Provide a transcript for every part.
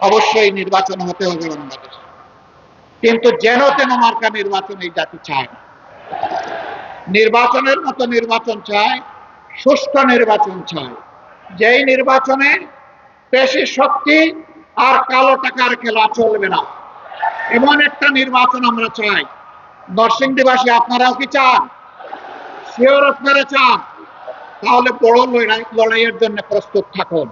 অবশ্যই নির্বাচন হতে হবে বাংলাদেশে। কিন্তু যেন তেন মার্কা নির্বাচন এই জাতি চায় না। নির্বাচনের মতো নির্বাচন চায়, সুষ্ঠু নির্বাচন চায়। যেই নির্বাচনে পেশি শক্তি আর কালো টাকার খেলা চলবে না, এমন একটা নির্বাচন আমরা চাই। নরসিংদীবাসী, আপনারাও কি চান? শিওর আপনারা চান? তাহলে বড় লড়াই লড়াইয়ের জন্য প্রস্তুত থাকুন।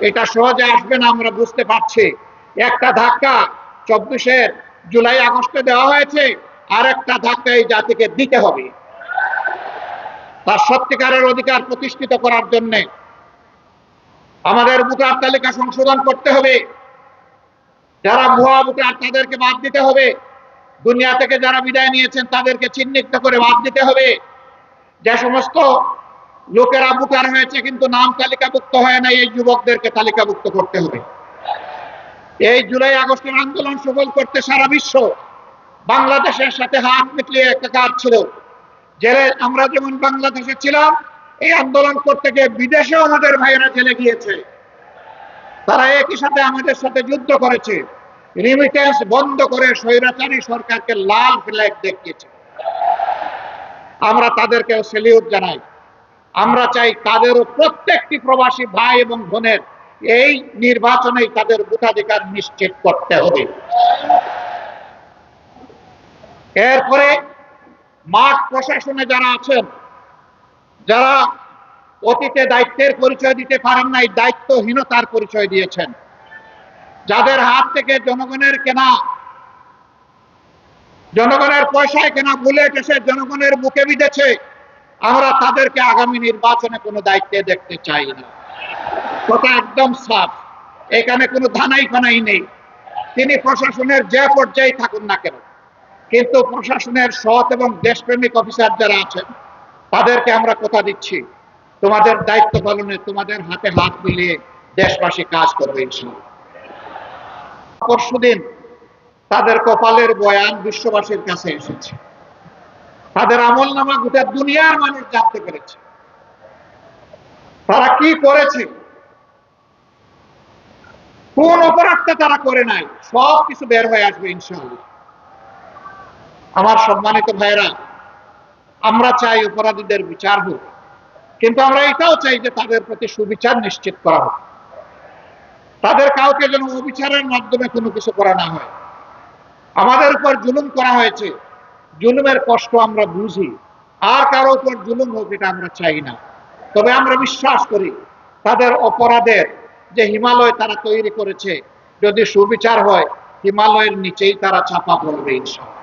এটা সহজে আসবে না, আমরা বুঝতে পারছি। একটা ধাক্কা চব্বিশের জুলাই, আগস্টে দেওয়া হয়েছে আর একটা ধাক্কা এই জাতিকে দিতে হবে। তার সত্যিকারের অধিকার প্রতিষ্ঠিত করার জন্য আমাদের ভোটার তালিকা সংশোধন করতে হবে। যারা ভুয়া ভোটার তাদেরকে বাদ দিতে হবে। দুনিয়া থেকে যারা বিদায় নিয়েছেন, তাদেরকে চিহ্নিত করে বাদ দিতে হবে। যে সমস্ত লোকেরা ভোটার হয়েছে, কিন্তু নাম তালিকাভুক্ত হয় না এই যুবকদেরকে তালিকাভুক্ত করতে হবে। এই জুলাই আগস্টের আন্দোলন সফল করতে সারা বিশ্ব বাংলাদেশের সাথে হাত মিটলিয়ে একাকার ছিল। জেলে আমরা যেমন বাংলাদেশে ছিলাম, এই আন্দোলন করতে গিয়ে বিদেশেও আমাদের ভাইয়েরা জেলে গিয়েছে। তারা একই সাথে আমাদের সাথে যুদ্ধ করেছে। রিমিটেন্স বন্ধ করে স্বৈরাচারী সরকারকে লাল ফ্ল্যাগ দেখিয়েছে। আমরা তাদেরকেও সেলিউট জানাই। আমরা চাই তাদেরও প্রত্যেকটি প্রবাসী ভাই এবং বোনের এই নির্বাচনেই তাদের ভোটাধিকার নিশ্চিত করতে হবে। এরপরে মাঠ প্রশাসনে যারা আছেন, যারা অতীতে দায়িত্বের পরিচয় দিতে পারেন নাই, দায়িত্বহীনতার পরিচয় দিয়েছেন, যাদের হাত থেকে জনগণের কেনা, জনগণের পয়সায় কেনা বুলেট এসে জনগণের মুখে বিঁধেছে আমরা তাদেরকে আগামী নির্বাচনে কোনো দায়িত্বে দেখতে চাই না। কথা একদম সাফ। এখানে কোনো ধানাই ফানাই নেই। তিনি প্রশাসনের যে পর্যায়ে থাকুন না কেন, কিন্তু প্রশাসনের সৎ এবং দেশপ্রেমিক অফিসার যারা আছেন, তাদেরকে আমরা কথা দিচ্ছি। তোমাদের দায়িত্ব পালনে তোমাদের হাতে হাত মিলিয়ে দেশবাসী কাজ করবে পরশুদিন তাদের কপালের বয়ান বিশ্ববাসীর কাছে এসেছে। তাদের আমল নামা গোটা দুনিয়ার মানুষ জানতে পেরেছে। তারা কি করেছে? কোন অপরাধটা তারা করে নাই? সব কিছু বের হয়ে আসবে ইনশাআল্লাহ। আমার সম্মানিত ভাইরা আমরা চাই অপরাধীদের বিচার হোক, কিন্তু আমরা এটাও চাই যে তাদের প্রতি সুবিচার নিশ্চিত করা হোক। তাদের কাউকে যেন অবিচারের মাধ্যমে কোনো কিছু করা না হয়। আমাদের উপর জুলুম করা হয়েছে। জুলুমের কষ্ট আমরা বুঝি। আর কারও উপর জুলুম হোক, এটা আমরা চাই না। তবে আমরা বিশ্বাস করি, তাদের অপরাধের যে হিমালয় তারা তৈরি করেছে, যদি সুবিচার হয়, হিমালয়ের নিচেই তারা চাপা পড়বে ইনশাল্লাহ